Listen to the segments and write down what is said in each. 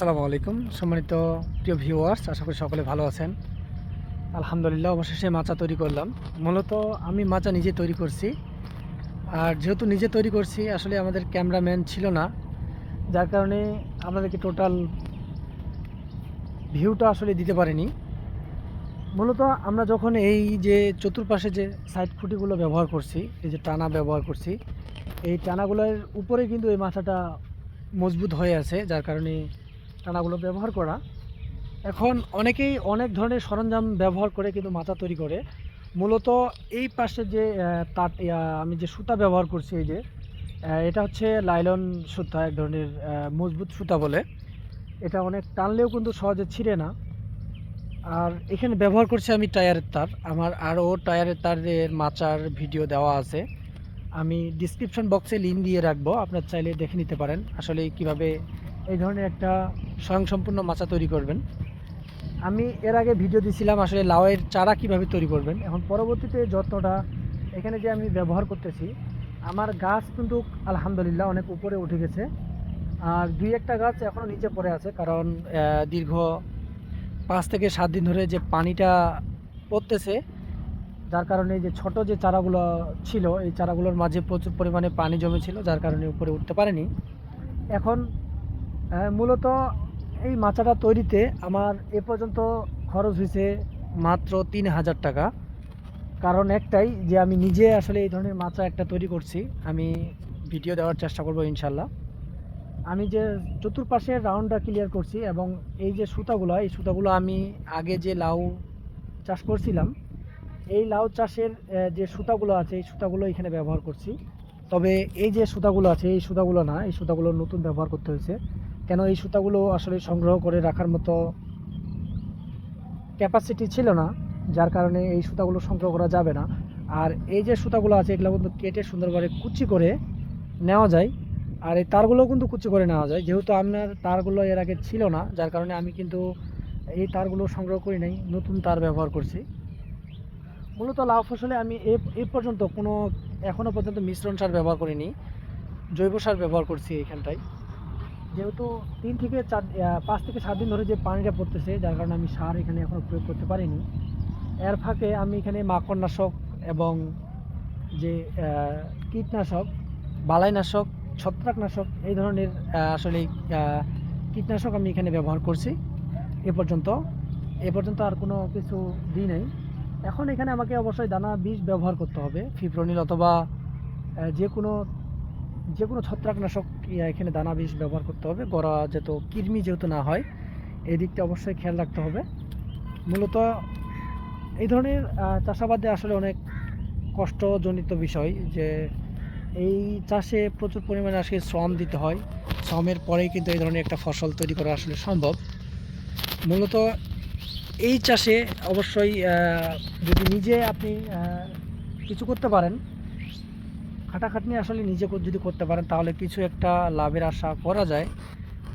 আসসালামু আলাইকুম। সম্মানিত প্রিয় ভিউয়ার্স আশা করি সকলে ভালো আছেন। আলহামদুলিল্লাহ, অবশেষে মাচা তৈরি করলাম। মূলত আমি মাচা নিজে তৈরি করছি। আর যেহেতু নিজে তৈরি করছি, আসলে আমাদের ক্যামেরাম্যান ছিল না। যার কারণে আপনাদেরকে টোটাল ভিউটা আসলে দিতে পারিনি। মূলত আমরা যখন এই যে চতুর্পাশে যে সাইড খুঁটিগুলো ব্যবহার করছি, এই যে টানা ব্যবহার করছি, এই টানাগুলোর উপরে কিন্তু এই মাথাটা মজবুত হয়ে আছে। যার কারণে টানাগুলো ব্যবহার করা। এখন অনেকেই অনেক ধরনের সরঞ্জাম ব্যবহার করে কিন্তু মাথা তৈরি করে। মূলত এই পাশে যে তার আমি যে সুতা ব্যবহার করছি এই যে এটা হচ্ছে লাইলন সুতা, এক ধরনের মজবুত সুতা বলে। এটা অনেক টানলেও কিন্তু সহজে ছিঁড়ে না। আর এখানে ব্যবহার করছি আমি টায়ারের তার। আমার আরও টায়ারের তারের মাচার ভিডিও দেওয়া আছে। আমি ডিসক্রিপশন বক্সে লিঙ্ক দিয়ে রাখব। আপনার চাইলে দেখে নিতে পারেন। আসলে কীভাবে এই ধরনের একটা স্বয়ংসম্পূর্ণ মাচা তৈরি করবেন। আমি এর আগে ভিডিও দিয়েছিলাম আসলে লাউয়ের চারা কীভাবে তৈরি করবেন। এখন পরবর্তীতে যত্নটা এখানে যে আমি ব্যবহার করতেছি, আমার গাছ কিন্তু আলহামদুলিল্লাহ অনেক উপরে উঠে গেছে। আর দুই একটা গাছ এখনও নিচে পড়ে আছে, কারণ দীর্ঘ পাঁচ থেকে সাত দিন ধরে যে পানিটা পড়তেছে, যার কারণে যে ছোট যে চারাগুলো ছিল, এই চারাগুলোর মাঝে প্রচুর পরিমাণে পানি জমেছিল, যার কারণে উপরে উঠতে পারেনি। এখন মূলত এই মাচাটা তৈরিতে আমার এ পর্যন্ত খরচ হয়েছে মাত্র তিন হাজার টাকা। কারণ একটাই যে আমি নিজে আসলে এই ধরনের মাচা একটা তৈরি করছি, আমি ভিডিও দেওয়ার চেষ্টা করব ইনশাল্লাহ। আমি যে চতুর্পাশে রাউন্ডটা ক্লিয়ার করছি এবং এই যে সুতাগুলো, এই সুতাগুলো আমি আগে যে লাউ চাষ করছিলাম, এই লাউ চাষের যে সুতাগুলো আছে, এই সুতাগুলো এখানে ব্যবহার করছি। তবে এই যে সুতাগুলো আছে, এই সুতাগুলো না, এই সুতাগুলো নতুন ব্যবহার করতে হয়েছে। কেন এই সুতাগুলো আসলে সংগ্রহ করে রাখার মতো ক্যাপাসিটি ছিল না, যার কারণে এই সুতাগুলো সংগ্রহ করা যাবে না। আর এই যে সুতাগুলো আছে, এগুলো কিন্তু কেটে সুন্দরভাবে কুচি করে নেওয়া যায়। আর এই তারগুলোও কিন্তু কুচি করে নেওয়া যায়। যেহেতু আপনার তারগুলো এর আগে ছিল না, যার কারণে আমি কিন্তু এই তারগুলো সংগ্রহ করি নাই, নতুন তার ব্যবহার করছি। মূলত লাউ ফসলে আমি এ পর্যন্ত কোনো এখনও পর্যন্ত মিশ্রণ সার ব্যবহার করিনি। জৈব সার ব্যবহার করছি এইখানটায় যেহেতু তিন থেকে চার পাঁচ থেকে সাত দিন ধরে যে পানিটা পড়তেছে, যার কারণে আমি সার এখানে এখনও প্রয়োগ করতে পারিনি। এর ফাঁকে আমি এখানে মাকড়নাশক এবং যে কীটনাশক, বালাইনাশক, ছত্রাকনাশক, এই ধরনের আসলে কীটনাশক আমি এখানে ব্যবহার করছি। এ পর্যন্ত এ পর্যন্ত আর কোনো কিছু দিই নাই। এখন এখানে আমাকে অবশ্যই দানা বীজ ব্যবহার করতে হবে, ফিপ্রনিল অথবা যে কোনো যে কোনো ছত্রাকনাশক এখানে দানা বীজ ব্যবহার করতে হবে, গড়া যেত কৃমি যেহেতু না হয়, এই দিকটা অবশ্যই খেয়াল রাখতে হবে। মূলত এই ধরনের চাষাবাদে আসলে অনেক কষ্টজনিত বিষয় যে এই চাষে প্রচুর পরিমাণে আসলে শ্রম দিতে হয়, শ্রমের পরেই কিন্তু এই ধরনের একটা ফসল তৈরি করা আসলে সম্ভব। মূলত এই চাষে অবশ্যই যদি নিজে আপনি কিছু করতে পারেন খাটাখাটনি আসলে নিজে যদি করতে পারেন, তাহলে কিছু একটা লাভের আশা করা যায়।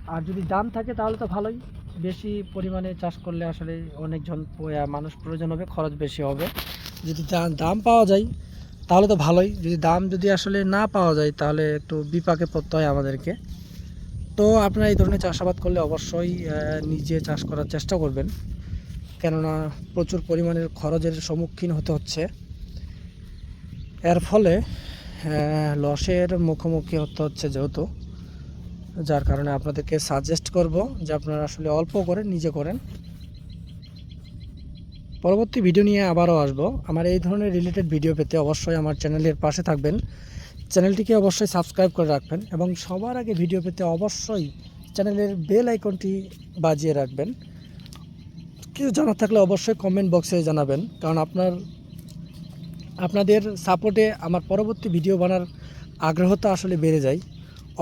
আর যদি দাম থাকে, তাহলে তো ভালোই। বেশি পরিমাণে চাষ করলে আসলে অনেকজন মানুষ প্রয়োজন হবে, খরচ বেশি হবে। যদি দাম পাওয়া যায়, তাহলে তো ভালোই। যদি দাম যদি আসলে না পাওয়া যায়, তাহলে একটু বিপাকে পড়তে হয় আমাদেরকে। তো আপনারা এই ধরনের চাষাবাদ করলে অবশ্যই নিজে চাষ করার চেষ্টা করবেন। কেননা প্রচুর পরিমাণের খরচের সম্মুখীন হতে হচ্ছে। এর ফলে লসের মুখোমুখি হতে হচ্ছে যেহেতু, যার কারণে আপনাদেরকে সাজেস্ট করব যে আপনারা আসলে অল্প করে নিজে করেন। পরবর্তী ভিডিও নিয়ে আবারও আসব। আমার এই ধরনের রিলেটেড ভিডিও পেতে অবশ্যই আমার চ্যানেলের পাশে থাকবেন। চ্যানেলটিকে অবশ্যই সাবস্ক্রাইব করে রাখবেন এবং সবার আগে ভিডিও পেতে অবশ্যই চ্যানেলের বেল আইকনটি বাজিয়ে রাখবেন। কিছু জানার থাকলে অবশ্যই কমেন্ট বক্সে জানাবেন, কারণ আপনার আপনাদের সাপোর্টে আমার পরবর্তী ভিডিও বানার আগ্রহতা আসলে বেড়ে যায়।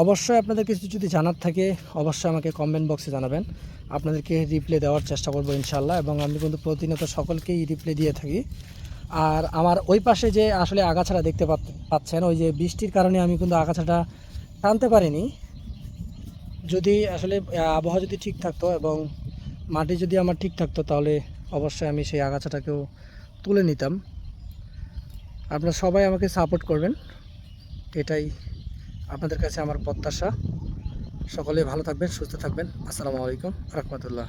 অবশ্যই আপনাদের কিছু যদি জানার থাকে, অবশ্যই আমাকে কমেন্ট বক্সে জানাবেন। আপনাদেরকে রিপ্লে দেওয়ার চেষ্টা করব ইনশাল্লাহ এবং আমি কিন্তু প্রতিনিয়ত সকলকেই রিপ্লে দিয়ে থাকি। আর আমার ওই পাশে যে আসলে আগাছাটা দেখতে পাচ্ছেন, ওই যে বৃষ্টির কারণে আমি কিন্তু আগাছাটা টানতে পারিনি। যদি আসলে আবহাওয়া যদি ঠিক থাকতো এবং মাটি যদি আমার ঠিক থাকতো, তাহলে অবশ্যই আমি সেই আগাছাটাকেও তুলে নিতাম। আপনারা সবাই আমাকে সাপোর্ট করবেন। এটাই আপনাদের কাছে আমার প্রত্যাশা। সকলে ভালো থাকবেন, সুস্থ থাকবেন। আসসালামু আলাইকুম, রহমতুল্লাহ।